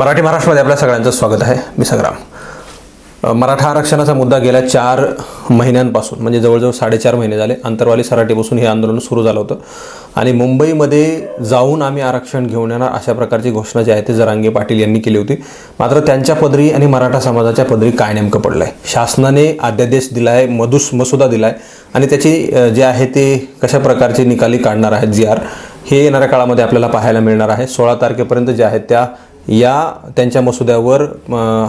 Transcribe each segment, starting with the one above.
मराठी महाराष्ट्रामध्ये आपल्या सगळ्यांचं स्वागत आहे. मी संग्राम. मराठा आरक्षणाचा मुद्दा गेल्या चार महिन्यांपासून म्हणजे जवळजवळ साडेचार महिने झाले अंतरवाली सराटीपासून हे आंदोलन सुरू झालं होतं. आणि मुंबईमध्ये जाऊन आम्ही आरक्षण घेऊन येणार अशा प्रकारची घोषणा जी आहे ती जरांगे पाटील यांनी केली होती. मात्र त्यांच्या पदरी आणि मराठा समाजाच्या पदरी काय नेमकं पडलं आहे शासनाने अध्यादेश दिला आहे मधुस मसुदा दिला आहे आणि त्याची जे आहे ते कशा प्रकारचे निकाली काढणार आहेत जी आर हे येणाऱ्या काळामध्ये आपल्याला पाहायला मिळणार आहे. सोळा तारखेपर्यंत जे आहेत त्या या त्यांच्या मसुद्यावर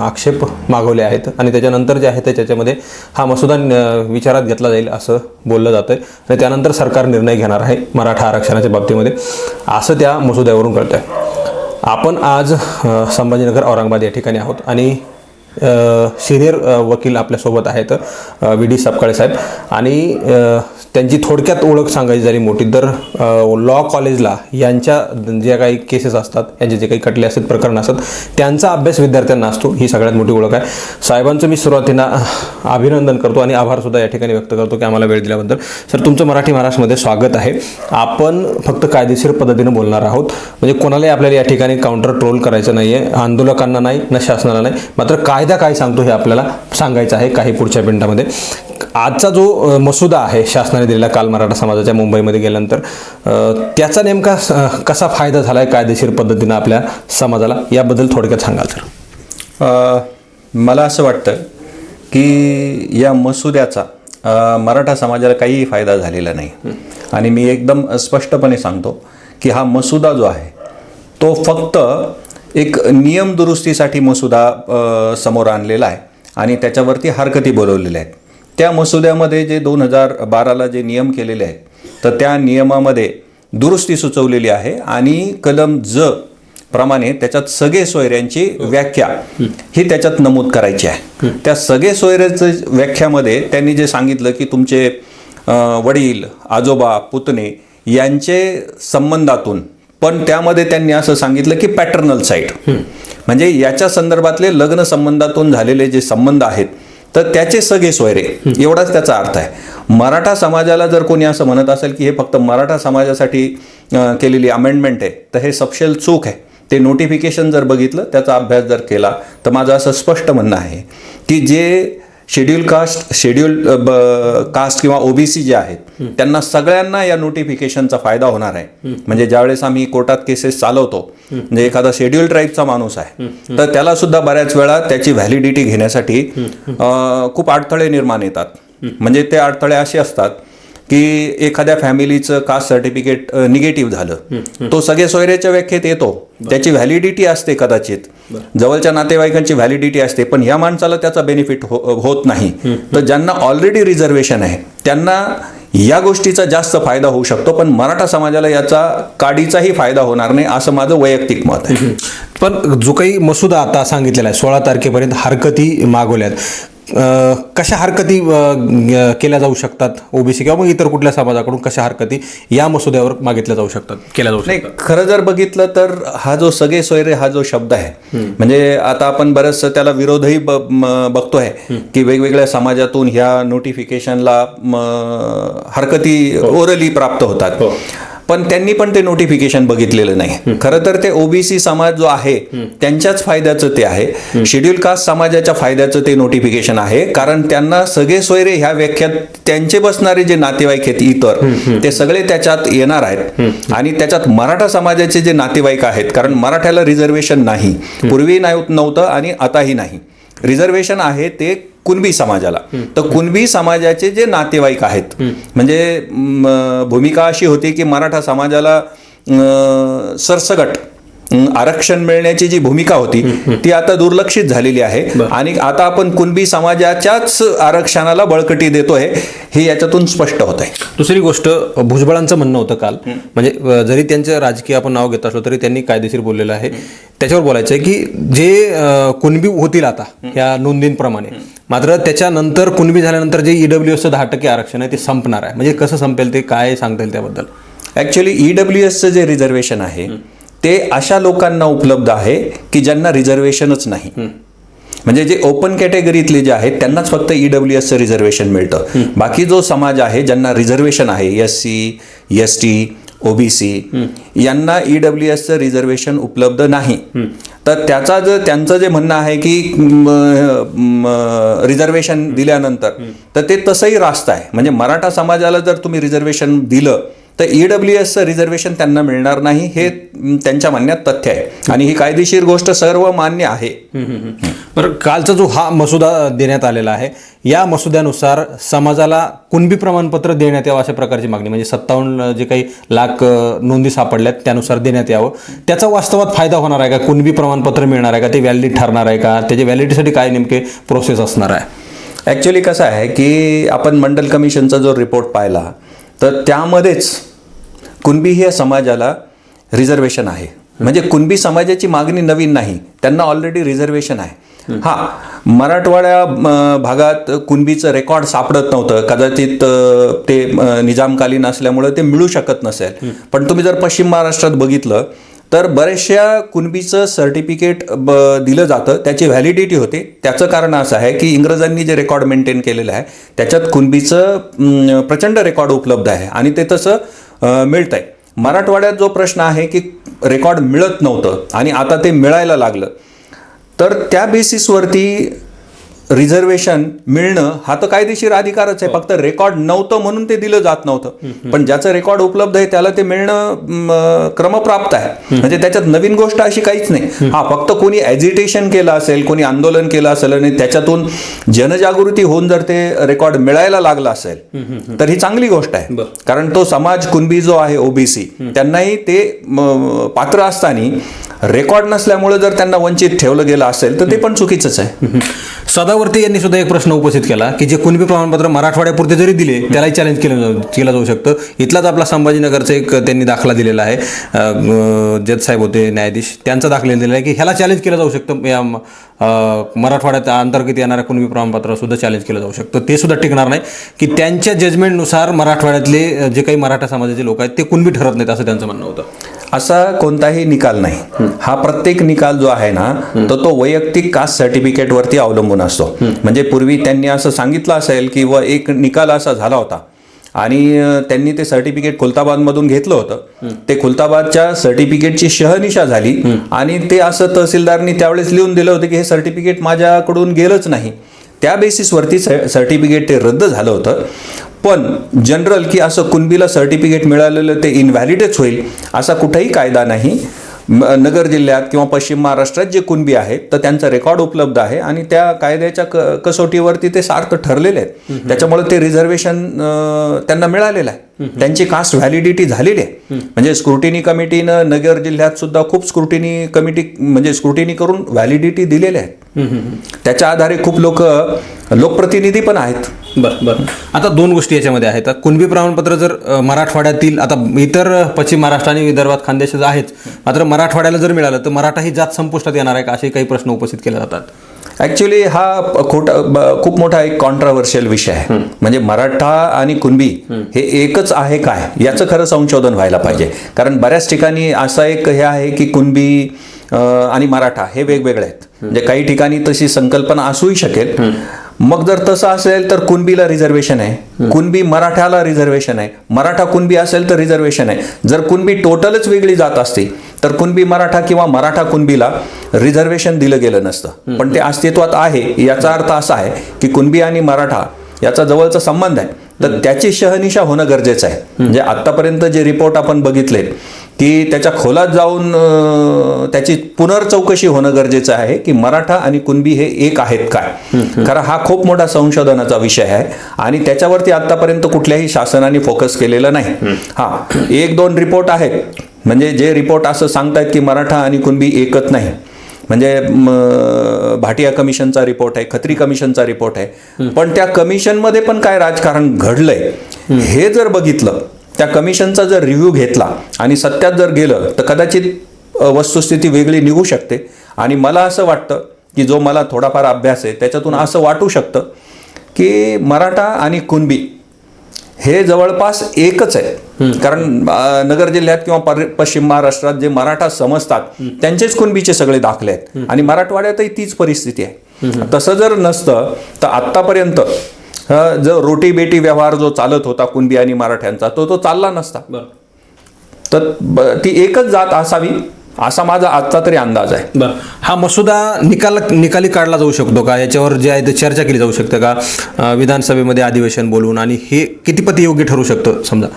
आक्षेप मागवले आहेत आणि त्याच्यानंतर जे आहे ते त्याच्यामध्ये हा मसुदा विचारात घेतला जाईल असं बोललं जातं आहे आणि त्यानंतर सरकार निर्णय घेणार आहे मराठा आरक्षणाच्या बाबतीमध्ये. असं त्या मसुद्यावरून कळतं आहे आपण आज संभाजीनगर औरंगाबाद या ठिकाणी आहोत आणि सिनियर वकील आपल्यासोबत आहेत व्ही डी सपकाळे साहेब. आणि त्यांची थोडक्यात ओळख सांगायची झाली मोठी तर लॉ कॉलेजला यांच्या ज्या काही केसेस असतात यांचे जे काही कटले असतात प्रकरण असतात त्यांचा अभ्यास विद्यार्थ्यांना असतो ही सगळ्यात मोठी ओळख आहे. साहेबांचं मी सुरुवातीला अभिनंदन करतो आणि आभारसुद्धा या ठिकाणी व्यक्त करतो की आम्हाला वेळ दिल्याबद्दल. सर तुमचं मराठी महाराष्ट्रामध्ये स्वागत आहे. आपण फक्त कायदेशीर पद्धतीनं बोलणार आहोत. म्हणजे कोणालाही आपल्याला या ठिकाणी काउंटर ट्रोल करायचं नाही आहे आंदोलकांना नाही ना शासनाला नाही मात्र कायदा काय सांगतो हे आपल्याला सांगायचं आहे काही पुढच्या मिनिटामध्ये. आजचा जो मसुदा आहे शासनाने दिलेला काल मराठा समाजाच्या मुंबईमध्ये गेल्यानंतर त्याचा नेमका कसा फायदा झाला आहे कायदेशीर पद्धतीनं आपल्या समाजाला याबद्दल थोडक्यात सांगाल सर. अ, मला असं वाटतं की या मसुद्याचा मराठा समाजाला काहीही फायदा झालेला नाही. आणि मी एकदम स्पष्टपणे सांगतो की हा मसुदा जो आहे तो फक्त एक नियम दुरुस्तीसाठी मसुदा समोर आणलेला आहे आणि त्याच्यावरती हरकती बोलवलेल्या आहेत. त्या मसुद्यामध्ये जे दोन हजार बाराला जे नियम केलेले आहेत तर त्या नियमामध्ये दुरुस्ती सुचवलेली आहे आणि कलम ज प्रमाणे त्याच्यात सगळे सोयऱ्यांची व्याख्या ही त्याच्यात नमूद करायची आहे. त्या सगळे सोयऱ्याचं व्याख्यामध्ये त्यांनी जे सांगितलं की तुमचे वडील आजोबा पुतणे यांचे संबंधातून पण त्यामध्ये त्यांनी असं सांगितलं की पॅटर्नल साईड म्हणजे याच्या संदर्भातले लग्न संबंधातून झालेले जे संबंध आहेत तर त्याचे सगळे सोयरे. एवढाच त्याचा अर्थ आहे. मराठा समाजाला जर कोणी असं म्हणत असेल की हे फक्त मराठा समाजासाठी केलेली अमेंडमेंट आहे तर हे सपशेल चूक आहे. ते नोटिफिकेशन जर बघितलं त्याचा अभ्यास जर केला तर माझं असं स्पष्ट म्हणणं आहे की जे शेड्यूल कास्ट शेड्यूल कास्ट किंवा ओबीसी जे आहेत त्यांना सगळ्यांना या नोटिफिकेशनचा फायदा होणार आहे. म्हणजे ज्यावेळेस आम्ही कोर्टात केसेस चालवतो म्हणजे एखादा शेड्यूल ट्राईबचा माणूस आहे तर त्याला सुद्धा बऱ्याच वेळा त्याची व्हॅलिडिटी घेण्यासाठी खूप अडथळे निर्माण येतात. म्हणजे ते अडथळे असे असतात की एखाद्या फॅमिलीचं कास्ट सर्टिफिकेट निगेटिव्ह झालं तो सगळे सोयऱ्याच्या व्याख्येत येतो. त्याची व्हॅलिडिटी असते कदाचित. जवळच्या नातेवाईकांची व्हॅलिडिटी असते पण ह्या माणसाला त्याचा बेनिफिट होत नाही. तर ज्यांना ऑलरेडी रिझर्वेशन आहे त्यांना या गोष्टीचा जास्त फायदा होऊ शकतो पण मराठा समाजाला याचा काडीचाही फायदा होणार नाही असं माझं वैयक्तिक मत आहे. पण जो काही मसुदा आता सांगितलेला आहे सोळा तारखेपर्यंत हरकती मागवल्यात कशा हरकती केल्या जाऊ शकतात? ओबीसी किंवा मग इतर कुठल्या समाजाकडून कशा हरकती या मसुद्यावर मागितल्या जाऊ शकतात केल्या जाऊ नाही शकतात? खरं जर बघितलं तर हा जो सगळे सोयरे हा जो शब्द आहे म्हणजे आता आपण बरंच त्याला विरोधही बघतोय की वेगवेगळ्या समाजातून ह्या नोटिफिकेशनला हरकती ओरली प्राप्त होतात. पण त्यांनी पण ते नोटिफिकेशन बघितलेलं नाही. खरं तर ते ओबीसी समाज जो आहे त्यांच्याच फायद्याचं ते आहे. शेड्यूल कास्ट समाजाच्या फायद्याचं ते नोटिफिकेशन आहे. कारण त्यांना सगळे सोयरे ह्या व्याख्यात त्यांचे बसणारे जे नातेवाईक आहेत इतर ते सगळे त्याच्यात येणार आहेत. आणि त्याच्यात मराठा समाजाचे जे नातेवाईक आहेत कारण मराठ्याला रिझर्वेशन नाही. पूर्वी नाही नव्हतं आणि आताही नाही. रिझर्वेशन आहे ते कुणबी समाजाला. तर कुणबी समाजाचे जे नातेवाईक आहेत म्हणजे भूमिका अशी होती की मराठा समाजाला सरसगट आरक्षण मिळण्याची जी भूमिका होती ती आता दुर्लक्षित झालेली आहे. आणि आता आपण कुणबी समाजाच्याच आरक्षणाला बळकटी देतोय हे याच्यातून स्पष्ट होत आहे. दुसरी गोष्ट भुजबळांचं म्हणणं होतं काल. म्हणजे जरी त्यांचं राजकीय आपण नाव घेत असलो तरी त्यांनी कायदेशीर बोललेलं आहे. त्याच्यावर बोलायचं आहे की जे कुणबी होतील आता या नोंदींप्रमाणे मात्र त्याच्यानंतर कुणबी झाल्यानंतर जे ईडब्ल्यू एसचं दहा टक्के आरक्षण आहे ते संपणार आहे. म्हणजे कसं संपेल ते काय सांगता येईल त्याबद्दल? ऍक्च्युली ईडब्ल्यू एसचं जे रिझर्वेशन आहे ते अशा लोकांना उपलब्ध आहे की ज्यांना रिझर्वेशनच नाही. म्हणजे जे ओपन कॅटेगरीतले जे आहेत त्यांनाच फक्त ईडब्ल्यू एसचं रिझर्वेशन मिळतं. बाकी जो समाज आहे ज्यांना रिझर्वेशन आहे S C S T OBC यांना ईडब्ल्यू एसचं रिझर्वेशन उपलब्ध नाही. तर त्याचा जर त्यांचं जे म्हणणं आहे की रिझर्वेशन दिल्यानंतर तर ते तसंही रास्त आहे. म्हणजे मराठा समाजाला जर तुम्ही रिझर्वेशन दिलं तर E ईडब्ल्यू एसचं रिझर्वेशन त्यांना मिळणार नाही हे त्यांच्या म्हणण्यात तथ्य आहे. आणि ही कायदेशीर गोष्ट सर्व मान्य आहे बरं कालचा जो हा मसुदा देण्यात आलेला आहे या मसुद्यानुसार समाजाला कुणबी प्रमाणपत्र देण्यात यावं अशा प्रकारची मागणी म्हणजे सत्तावन्न जे काही लाख नोंदी सापडल्यात त्यानुसार देण्यात यावं. त्याचा वास्तवात फायदा होणार आहे का? कुणबी प्रमाणपत्र मिळणार आहे का? ते व्हॅलिड ठरणार आहे का? त्याच्या व्हॅलिडिटीसाठी काय नेमके प्रोसेस असणार आहे? ॲक्च्युली कसं आहे की आपण मंडल कमिशनचा जो रिपोर्ट पाहिला तर त्यामध्येच कुणबी ह्या समाजाला रिझर्वेशन आहे. म्हणजे कुणबी समाजाची मागणी नवीन नाही. त्यांना ऑलरेडी रिझर्वेशन आहे. हा मराठवाड्या भागात कुणबीचं रेकॉर्ड सापडत नव्हतं. कदाचित ते निजामकालीन असल्यामुळं ते मिळू शकत नसेल. पण तुम्ही जर पश्चिम महाराष्ट्रात बघितलं तर बऱ्याचशा कुणबीचं सर्टिफिकेट ब दिलं जातं. त्याची व्हॅलिडिटी होते. त्याचं कारण असं आहे की इंग्रजांनी जे रेकॉर्ड मेंटेन केलेलं आहे त्याच्यात कुणबीचं प्रचंड रेकॉर्ड उपलब्ध आहे. आणि ते तसं मिळतं आहे मराठवाड्यात जो प्रश्न आहे की रेकॉर्ड मिळत नव्हतं आणि आता ते मिळायला लागलं. तर त्या बेसिसवरती रिझर्वेशन मिळणं हा तर कायदेशीर अधिकारच आहे. फक्त रेकॉर्ड नव्हतं म्हणून ते दिलं जात नव्हतं. पण ज्याचं रेकॉर्ड उपलब्ध आहे त्याला ते मिळणं क्रमप्राप्त आहे. म्हणजे त्याच्यात नवीन गोष्ट अशी काहीच नाही. हा फक्त कोणी ॲजिटेशन केलं असेल कोणी आंदोलन केलं असेल आणि त्याच्यातून जनजागृती होऊन जर ते रेकॉर्ड मिळायला लागलं असेल तर ही चांगली गोष्ट आहे. कारण तो समाज कुणबी जो आहे ओबीसी त्यांनाही ते पात्र असताना रेकॉर्ड नसल्यामुळे जर त्यांना वंचित ठेवलं गेलं असेल तर ते पण चुकीचंच आहे. सदावर्ती यांनी सुद्धा एक प्रश्न उपस्थित केला की जे कुणबी प्रमाणपत्र मराठवाड्यापुरते जरी दिले त्यालाही चॅलेंज केलं जाऊ केलं जाऊ शकतं. इथलाच आपला संभाजीनगरचा एक त्यांनी दाखला दिलेला आहे. जज साहेब होते न्यायाधीश त्यांचा दाखला दिलेला आहे की ह्याला चॅलेंज केलं जाऊ शकतं. या मराठवाड्यात अंतर्गत येणाऱ्या कुणबी प्रमाणपत्र सुद्धा चॅलेंज केलं जाऊ शकतं. ते सुद्धा टिकणार नाही. की त्यांच्या जजमेंटनुसार मराठवाड्यातले जे काही मराठा समाजाचे लोक आहेत ते कुणबी ठरत नाहीत असं त्यांचं म्हणणं होतं. असा कोणताही निकाल नाही. हा. प्रत्येक निकाल जो आहे ना तर तो वैयक्तिक कास्ट सर्टिफिकेट वरती अवलंबून असतो. म्हणजे पूर्वी त्यांनी असं सांगितलं असेल की व एक निकाल असा झाला होता. आणि त्यांनी ते सर्टिफिकेट खुलताबादमधून घेतलं होतं. ते खुलताबादच्या सर्टिफिकेटची शहनिशा झाली आणि ते असं तहसीलदारनी त्यावेळेस लिहून दिलं होतं की हे सर्टिफिकेट माझ्याकडून गेलंच नाही. त्या बेसिसवरती सर्टिफिकेट ते रद्द झालं होतं. पण जनरल की असं कुणबीला सर्टिफिकेट मिळालेलं ते इनव्हॅलिडच होईल असा कुठेही कायदा नाही. नगर जिल्ह्यात किंवा पश्चिम महाराष्ट्रात जे कुणबी आहेत तर त्यांचा रेकॉर्ड उपलब्ध आहे आणि त्या कायद्याच्या क कसोटीवरती ते सार्थ ठरलेले आहेत. त्याच्यामुळे ते रिझर्वेशन त्यांना मिळालेलं आहे. त्यांची कास्ट व्हॅलिडिटी झालेली आहे. म्हणजे स्क्रुटिनी कमिटीनं नगर जिल्ह्यात सुद्धा खूप स्क्रुटिनी कमिटी म्हणजे स्क्रुटिनी करून व्हॅलिडिटी दिलेले आहेत त्याच्या आधारे खूप लोक लोकप्रतिनिधी पण आहेत. बरं बरं. आता दोन गोष्टी याच्यामध्ये आहेत. कुणबी प्रमाणपत्र जर मराठवाड्यातील आता इतर पश्चिम महाराष्ट्र आणि विदर्भात खानदेशाचं आहेच मात्र मराठवाड्याला जर मिळालं तर मराठा ही जात संपुष्टात येणार आहे का? असे काही प्रश्न उपस्थित केले जातात. ऍक्च्युली हा खोटा खूप मोठा एक कॉन्ट्राव्हर्शियल विषय आहे. म्हणजे मराठा आणि कुणबी हे एकच आहे काय याचं खरं संशोधन व्हायला पाहिजे. कारण बऱ्याच ठिकाणी असा एक हे आहे की कुणबी आणि मराठा हे वेगवेगळे आहेत. म्हणजे काही ठिकाणी तशी संकल्पना असूही शकेल. मग जर तसं असेल तर कुणबीला रिझर्वेशन आहे. कुणबी मराठ्याला रिझर्वेशन आहे. मराठा कुणबी असेल तर रिझर्वेशन आहे. जर कुणबी टोटलच वेगळी जात असती तर कुणबी मराठा किंवा मराठा कुणबीला रिझर्वेशन दिलं गेलं नसतं. पण ते अस्तित्वात आहे. याचा अर्थ असा आहे की कुणबी आणि मराठा याचा जवळचा संबंध आहे. तर त्याची शहनिशा होणं गरजेचं आहे. म्हणजे आतापर्यंत जे रिपोर्ट आपण बघितले की त्याच्या खोलात जाऊन त्याची पुनर्चौकशी होणं गरजेचं आहे की मराठा आणि कुणबी हे एक आहेत काय. कारण हा खूप मोठा संशोधनाचा विषय आहे आणि त्याच्यावरती आतापर्यंत कुठल्याही शासनाने फोकस केलेला नाही. हा एक दोन रिपोर्ट आहेत. म्हणजे जे रिपोर्ट असं सांगतायत की मराठा आणि कुणबी एकच नाही. म्हणजे भाटिया कमिशनचा रिपोर्ट आहे खत्री कमिशनचा रिपोर्ट आहे. पण त्या कमिशनमध्ये पण काय राजकारण घडलंय हे जर बघितलं त्या कमिशनचा जर रिव्ह्यू घेतला आणि सत्यात जर गेलं तर कदाचित वस्तुस्थिती वेगळी निघू शकते. आणि मला असं वाटतं की जो मला थोडाफार अभ्यास आहे त्याच्यातून असं वाटू शकतं की मराठा आणि कुणबी हे जवळपास एकच आहे. कारण नगर जिल्ह्यात किंवा पश्चिम महाराष्ट्रात जे मराठा समजतात त्यांचेच कुणबीचे सगळे दाखले आहेत. आणि मराठवाड्यातही तीच परिस्थिती आहे. तसं जर नसतं तर आत्तापर्यंत जो रोटी बेटी व्यवहार जो चालत होता कुणबी आणि मराठ्यांचा तो तो चालला नसता. तर ती एकच जात असावी असा माझा आजचा तरी अंदाज आहे. हा मसुदा निकाल निकाली काढला जाऊ शकतो का? याच्यावर जे आहे ते चर्चा केली जाऊ शकते का? विधानसभेमध्ये अधिवेशन बोलवून आणि हे कितीपती योग्य ठरू शकतं समजा?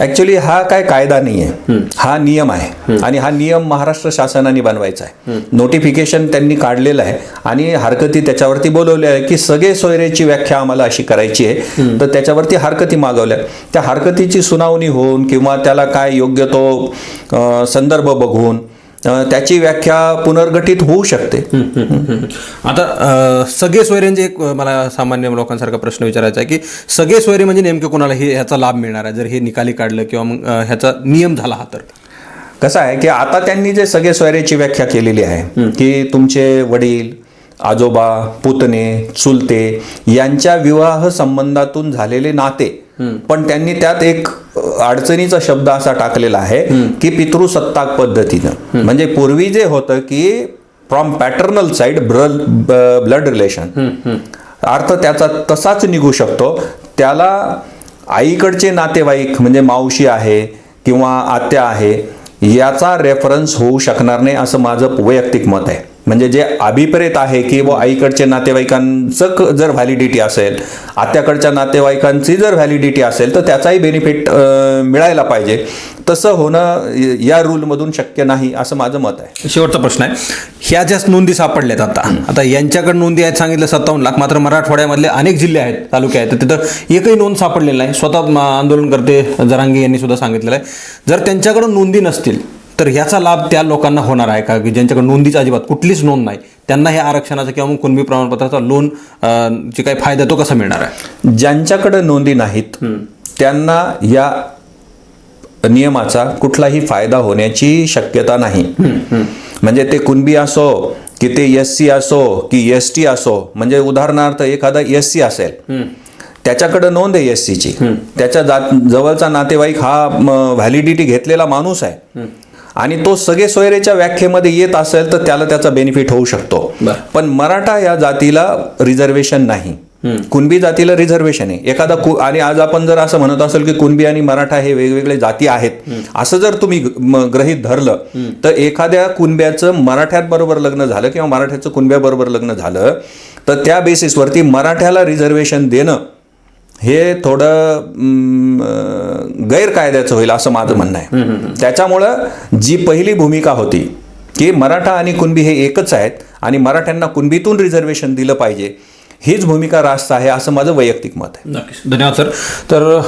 ऍक्च्युली हा काय कायदा नाही आहे हा नियम आहे. आणि हा नियम महाराष्ट्र शासनाने बनवायचा आहे. नोटिफिकेशन त्यांनी काढलेलं आहे. आणि हरकती त्याच्यावरती बोलवल्या आहे की सगळे सोयरेची व्याख्या आम्हाला अशी करायची आहे. तर त्याच्यावरती हरकती मागवल्या. त्या हरकतीची सुनावणी होऊन किंवा त्याला काय योग्य तो संदर्भ बघून त्याची व्याख्या पुनर्गठित होऊ शकते. आता सगळे सोयऱ्यांचे एक अं, मला सामान्य लोकांसारखा प्रश्न विचारायचा आहे की सगळे सोयरे म्हणजे नेमके कोणाला हे ह्याचा लाभ मिळणार आहे? जर हे निकाली काढलं किंवा मग ह्याचा नियम झाला हा तर? कसं आहे की आता त्यांनी जे सगळे सोयऱ्याची व्याख्या केलेली आहे की तुमचे वडील आजोबा पुतणे चुलते यांच्या विवाह संबंधातून झालेले नाते पण त्यांनी त्यात एक अडचणीचा शब्द असा टाकलेला आहे की पितृसत्ताक पद्धतीनं. म्हणजे पूर्वी जे होतं की from paternal side blood relation अर्थ त्याचा तसाच निघू शकतो. त्याला आईकडचे नातेवाईक म्हणजे मावशी आहे किंवा आत्या आहे याचा रेफरन्स होऊ शकणार नाही असं माझं वैयक्तिक मत आहे. म्हणजे जे अभिप्रेत आहे की व आईकडच्या नातेवाईकांचं क- जर व्हॅलिडिटी असेल आत्याकडच्या नातेवाईकांची जर व्हॅलिडिटी असेल तर त्याचाही बेनिफिट मिळायला पाहिजे. तसं होणं या रूलमधून शक्य नाही असं माझं मत आहे. शेवटचा प्रश्न आहे. ह्या ज्या नोंदी सापडल्यात आता आता यांच्याकडे नोंदी आहेत सांगितलं सत्तावन्न लाख मात्र मराठवाड्यामधले अनेक जिल्हे आहेत तालुके आहेत तर तिथं एकही नोंद सापडलेली नाही. स्वतः आंदोलन आंदोलनकर्ते जरांगी यांनी सुद्धा सांगितलेलं आहे. जर त्यांच्याकडून नोंदी नसतील तर ह्याचा लाभ त्या लोकांना होणार आहे का? की ज्यांच्याकडे नोंदीच अजिबात कुठलीच नोंद नाही त्यांना हे आरक्षणाचा किंवा मग कुणबी प्रमाणपत्राचा लोन जे काही फायदा तो कसा मिळणार आहे? ज्यांच्याकडे नोंदी नाहीत त्यांना या नियमाचा कुठलाही फायदा होण्याची शक्यता नाही. म्हणजे ते कुणबी असो की ते एस सी असो की एस टी असो म्हणजे उदाहरणार्थ एखादा एस सी असेल त्याच्याकडे नोंद आहे एस सीची त्याच्या जवळचा नातेवाईक हा व्हॅलिडिटी घेतलेला माणूस आहे. आणि तो सगळे सोयरेच्या व्याख्येमध्ये येत असेल तर त्याला त्याचा बेनिफिट होऊ शकतो. पण मराठा या जातीला रिझर्वेशन नाही. कुणबी जातीला रिझर्वेशन आहे. एखादा आणि आज आपण जर असं म्हणत असेल की कुणबी आणि मराठा हे वेगवेगळे जाती आहेत असं जर तुम्ही ग- म- गृहीत धरलं तर एखाद्या कुणब्याचं मराठ्याबरोबर लग्न झालं किंवा मराठ्याचं कुणब्याबरोबर लग्न झालं तर त्या बेसिसवरती मराठ्याला रिझर्वेशन देणं हे थोडं गैरकायद्याचं होईल असं माझं म्हणणं आहे. त्याच्यामुळं जी पहिली भूमिका होती की मराठा आणि कुणबी हे एकच आहेत आणि मराठ्यांना कुणबीतून रिझर्वेशन दिलं पाहिजे हीच भूमिका रास्त आहे असं माझं वैयक्तिक मत आहे. नक्कीच. धन्यवाद सर. तर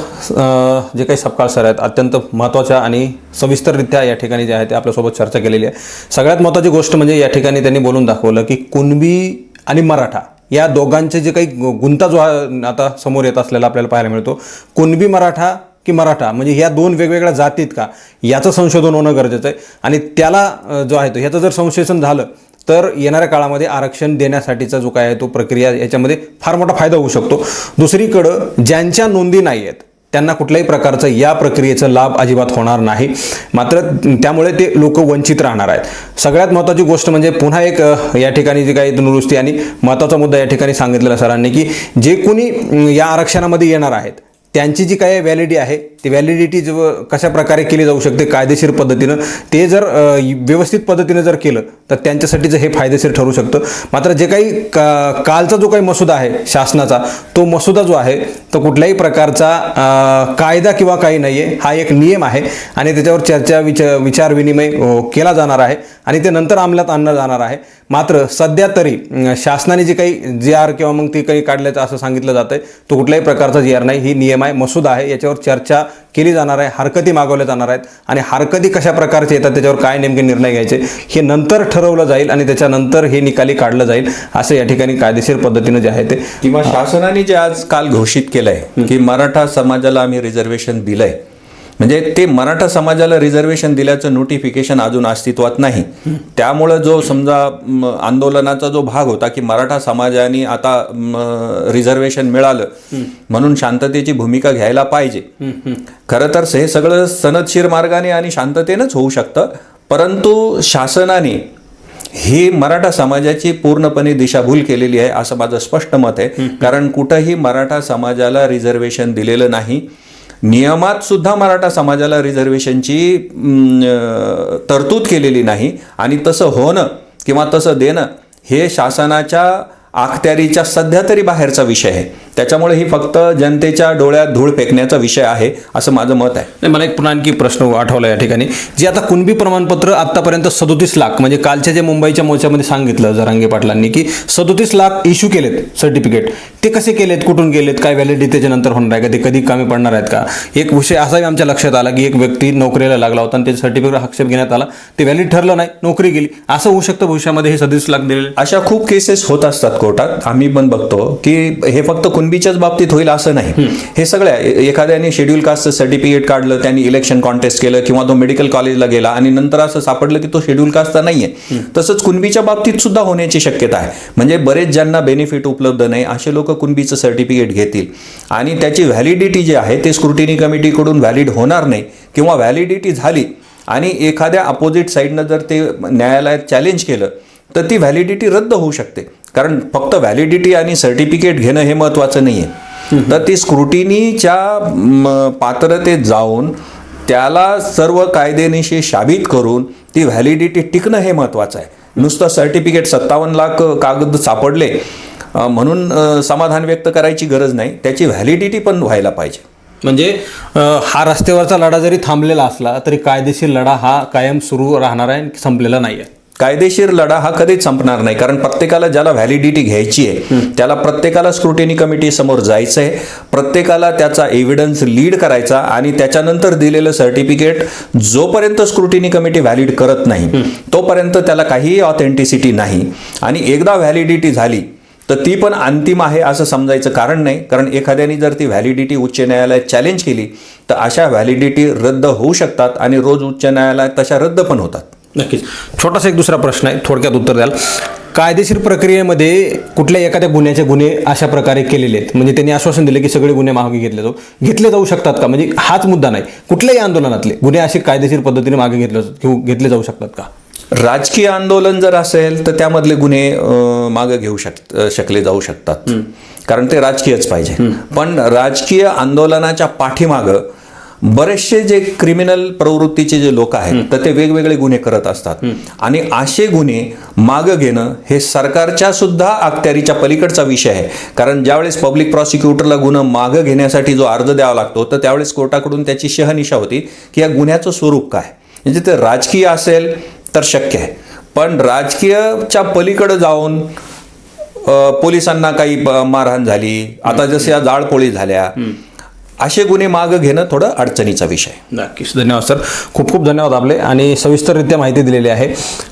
जे काही सपकाळ सर आहेत अत्यंत महत्त्वाच्या आणि सविस्तररित्या या ठिकाणी जे आहे ते आपल्यासोबत चर्चा केलेली आहे. सगळ्यात महत्त्वाची गोष्ट म्हणजे या ठिकाणी त्यांनी बोलून दाखवलं की कुणबी आणि मराठा या दोघांचे जे काही गुंता जो हा आता समोर येत असलेला आपल्याला पाहायला मिळतो. कुणबी मराठा की मराठा? म्हणजे ह्या दोन वेगवेगळ्या जातीत का? याचं संशोधन होणं गरजेचं आहे. आणि त्याला जो आहे तो ह्याचं जर संशोधन झालं तर येणाऱ्या काळामध्ये आरक्षण देण्यासाठीचा जो काय आहे तो प्रक्रिया याच्यामध्ये फार मोठा फायदा होऊ शकतो. दुसरीकडं ज्यांच्या नोंदी नाही आहेत त्यांना कुठल्याही प्रकारचं या प्रक्रियेचा लाभ अजिबात होणार नाही. मात्र त्यामुळे ते लोक वंचित राहणार आहेत. सगळ्यात महत्त्वाची गोष्ट म्हणजे पुन्हा एक या ठिकाणी जी काही दुरुस्ती आणि महत्त्वाचा मुद्दा या ठिकाणी सांगितलेला सरांनी की जे कोणी या आरक्षणामध्ये येणार आहेत त्यांची जी काही व्हॅलिडी आहे ती व्हॅलिडिटी जो कशा प्रकारे केली जाऊ शकते कायदेशीर पद्धतीनं ते जर व्यवस्थित पद्धतीनं जर केलं तर त्यांच्यासाठीचं हे फायदेशीर ठरू शकतं. मात्र जे काही का कालचा जो काही मसुदा आहे शासनाचा तो मसुदा जो आहे तो कुठल्याही प्रकारचा कायदा किंवा काही नाही आहे हा एक नियम आहे आणि त्याच्यावर चर्चा विच विचार विनिमय केला जाणार आहे आणि ते नंतर अंमलात आणलं जाणार आहे. मात्र सध्या तरी शासनाने जे काही जी आर किंवा मग ते काही काढल्याचं असं सांगितलं जातं आहे तो कुठल्याही प्रकारचा जी आर नाही ही नियम आहे मसुदा आहे याच्यावर चर्चा केली जाणार आहे हरकती मागवल्या जाणार आहेत आणि हरकती कशा प्रकारचे येतात त्याच्यावर काय नेमके निर्णय घ्यायचे हे नंतर ठरवलं जाईल आणि त्याच्यानंतर हे निकाली काढलं जाईल असं या ठिकाणी कायदेशीर पद्धतीनं जे आहे ते किंवा शासनाने जे आज काल घोषित केलंय की मराठा समाजाला आम्ही रिझर्वेशन दिलंय म्हणजे ते मराठा समाजाला रिझर्वेशन दिल्याचं नोटिफिकेशन अजून अस्तित्वात नाही. त्यामुळं जो समजा आंदोलनाचा जो भाग होता की मराठा समाजाने आता रिझर्वेशन मिळालं म्हणून शांततेची भूमिका घ्यायला पाहिजे. खरं तर हे सगळं सनदशीर मार्गाने आणि शांततेनंच होऊ शकतं परंतु शासनाने ही मराठा समाजाची पूर्णपणे दिशाभूल केलेली आहे असं माझं स्पष्ट मत आहे. कारण कुठंही मराठा समाजाला रिझर्वेशन दिलेलं नाही. नियमात सुद्धा मराठा समाजाला रिझर्वेशनची तरतूद केलेली नाही. आणि तसं होणं किंवा तसं देणं हे शासनाच्या अखत्यारीच्या सध्या तरी बाहेरचा विषय आहे. त्याच्यामुळे ही फक्त जनतेच्या डोळ्यात धूळ फेकण्याचा विषय आहे असं माझं मत आहे. नाही मला एक पुन्हा आणखी प्रश्न आठवला या ठिकाणी. जे आता कुणबी प्रमाणपत्र आतापर्यंत सदोतीस लाख म्हणजे कालच्या जे मुंबईच्या मोर्चामध्ये सांगितलं जरांगे पाटलांनी की सदोतीस लाख इश्यू केलेत सर्टिफिकेट ते कसे केलेत कुठून गेलेत काय व्हॅलिडिटीच्या नंतर होणार आहे का? ते कधी कामी पडणार आहेत का? एक विषय असाही आमच्या लक्षात आला की एक व्यक्ती नोकरीला लागला होता आणि त्याचं सर्टिफिकेट आक्षेप घेण्यात आला. ते व्हॅलिड ठरलं नाही नोकरी गेली. असं होऊ शकतं भविष्यामध्ये हे सदोतीस लाख दिलेले? अशा खूप केसेस होत असतात कोर्टात. आम्ही पण बघतो की हे फक्त कुणबीच्याच बाबतीत होईल असं नाही. हे सगळ्या एखाद्याने शेड्यूल कास्टचं सर्टिफिकेट काढलं त्यांनी इलेक्शन कॉन्टेस्ट केलं किंवा तो मेडिकल कॉलेजला गेला आणि नंतर असं सापडलं की तो शेड्यूल कास्टचा नाहीये. तसंच कुणबीच्या बाबतीत सुद्धा होण्याची शक्यता आहे. म्हणजे बरेच ज्यांना बेनिफिट उपलब्ध नाही असे लोक कुणबीचं सर्टिफिकेट घेतील. आणि त्याची व्हॅलिडिटी जी आहे ते स्क्रुटिनी कमिटीकडून व्हॅलिड होणार नाही किंवा व्हॅलिडिटी झाली आणि एखाद्या अपोजिट साईडनं जर ते न्यायालयात चॅलेंज केलं तर ती व्हॅलिडिटी रद्द होऊ शकते. कारण फक्त व्हॅलिडिटी आणि सर्टिफिकेट घेणं हे महत्त्वाचं नाही आहे तर ती स्क्रुटिनीच्या पात्रतेत जाऊन त्याला सर्व कायदेनिशी शाबित करून ती व्हॅलिडिटी टिकणं हे महत्त्वाचं आहे. नुसतं सर्टिफिकेट सत्तावन्न लाख कागद सापडले म्हणून समाधान व्यक्त करायची गरज नाही. त्याची व्हॅलिडिटी पण व्हायला पाहिजे. म्हणजे हा रस्त्यावरचा लढा जरी थांबलेला असला तरी कायदेशीर लढा हा कायम सुरू राहणार आहे संपलेला नाही आहे कायदेशीर लढा हा कधीच संपणार नाही कारण प्रत्येकाला ज्याला व्हॅलिडिटी घ्यायची आहे त्याला प्रत्येकाला स्क्रुटिनी कमिटी समोर जायचं आहे. प्रत्येकाला त्याचा एव्हिडन्स लीड करायचा आणि त्याच्यानंतर दिलेलं सर्टिफिकेट जोपर्यंत स्क्रुटिनी कमिटी व्हॅलिड करत नाही तोपर्यंत त्याला काहीही ऑथेंटिसिटी नाही. आणि एकदा व्हॅलिडिटी झाली तर ती पण अंतिम आहे असं समजायचं कारण नाही कारण एखाद्याने जर ती व्हॅलिडिटी उच्च न्यायालयात चॅलेंज केली तर अशा व्हॅलिडिटी रद्द होऊ शकतात आणि रोज उच्च न्यायालयात तशा रद्द पण होतात. नक्कीच. छोटासा एक दुसरा प्रश्न आहे थोडक्यात उत्तर द्याल. कायदेशीर प्रक्रियेमध्ये कुठल्या एखाद्या गुन्ह्याचे गुन्हे अशा प्रकारे केलेले आहेत? म्हणजे त्यांनी आश्वासन दिले की सगळे गुन्हे मागे घेतले जाऊ. घेतले जाऊ शकतात का? म्हणजे हाच मुद्दा नाही. कुठल्याही आंदोलनातले गुन्हे असे कायदेशीर पद्धतीने मागे घेतले किंवा घेतले जाऊ शकतात का? राजकीय आंदोलन जर असेल तर त्यामधले गुन्हे मागं घेऊ शक शकले जाऊ शकतात. कारण ते राजकीयच पाहिजे. पण राजकीय आंदोलनाच्या पाठीमागं बरेचसे जे क्रिमिनल प्रवृत्तीचे जे लोक आहेत तर ते वेगवेगळे गुन्हे करत असतात. आणि असे गुन्हे मागं घेणं हे सरकारच्या सुद्धा अखत्यारीच्या पलीकडचा विषय आहे. कारण ज्यावेळेस पब्लिक प्रॉसिक्युटरला गुन्हा मागं घेण्यासाठी जो अर्ज द्यावा लागतो तर त्यावेळेस कोर्टाकडून त्याची शहनिशा होती की या गुन्ह्याचं स्वरूप काय? म्हणजे ते राजकीय असेल तर शक्य आहे. पण राजकीयच्या पलीकडे जाऊन पोलिसांना काही मारहाण झाली. आता जसे जाळपोळी झाल्या. असे गुन्हे मागं घेणं थोडं अडचणीचा विषय नक्कीच. धन्यवाद सर. खूप खूप धन्यवाद आपले आणि सविस्तररित्या माहिती दिलेली आहे.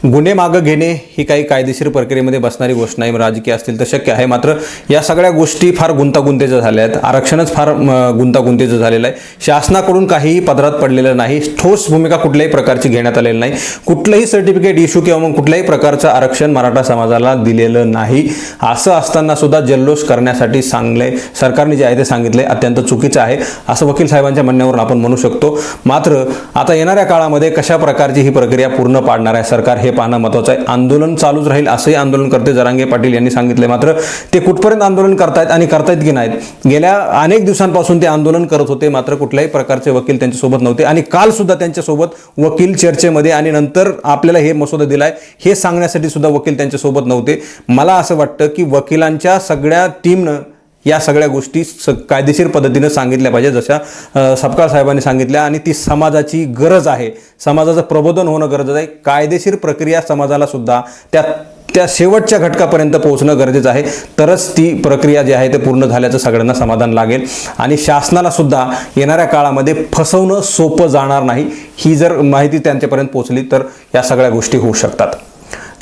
गुन्हे मागं घेणे ही काही कायदेशीर प्रक्रियेमध्ये बसणारी गोष्ट नाही. राजकीय असतील तर शक्य आहे. मात्र या सगळ्या गोष्टी फार गुंतागुंतीच्या झाल्या आहेत आरक्षणच फार गुंतागुंतीचं झालेलं आहे. शासनाकडून काहीही पदरात पडलेलं नाही. ठोस भूमिका कुठल्याही प्रकारची घेण्यात आलेली नाही. कुठलंही सर्टिफिकेट इश्यू किंवा मग कुठल्याही प्रकारचं आरक्षण मराठा समाजाला दिलेलं नाही. असं असताना सुद्धा जल्लोष करण्यासाठी सांगले सरकारने जे आहे ते सांगितले अत्यंत चुकीचं आहे. असं वकील साहेबांच्या म्हणण्यावरून आपण म्हणू शकतो. मात्र आता येणाऱ्या काळामध्ये कशा प्रकारची ही प्रक्रिया पूर्ण पाडणार आहे सरकार हे पाहणं महत्त्वाचं आहे. आंदोलन चालूच राहील असंही आंदोलनकर्ते जरांगे पाटील यांनी सांगितले मात्र ते कुठपर्यंत आंदोलन करतायत आणि करतायत की नाहीत? गेल्या अनेक दिवसांपासून ते आंदोलन करत होते मात्र कुठल्याही प्रकारचे वकील त्यांच्यासोबत नव्हते. आणि काल सुद्धा त्यांच्यासोबत वकील चर्चेमध्ये आणि नंतर आपल्याला हे मसुदा दिलाय हे सांगण्यासाठी सुद्धा वकील त्यांच्यासोबत नव्हते. मला असं वाटतं की वकिलांच्या सगळ्या टीमनं या सगळ्या गोष्टी स कायदेशीर पद्धतीनं सांगितल्या पाहिजे जशा सपकाळ साहेबांनी सांगितल्या आणि ती समाजाची गरज आहे. समाजाचं प्रबोधन होणं गरजेचं आहे. कायदेशीर प्रक्रिया समाजाला सुद्धा त्या त्या शेवटच्या घटकापर्यंत पोहोचणं गरजेचं आहे. तरच ती प्रक्रिया जी आहे ते पूर्ण झाल्याचं सगळ्यांना समाधान लागेल. आणि शासनाला सुद्धा येणाऱ्या काळामध्ये फसवणं सोपं जाणार नाही. ही जर माहिती त्यांच्यापर्यंत पोहोचली तर या सगळ्या गोष्टी होऊ शकतात.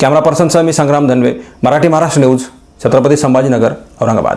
कॅमेरा पर्सनसह मी संग्राम धनवे मराठी महाराष्ट्र न्यूज छत्रपती संभाजीनगर औरंगाबाद.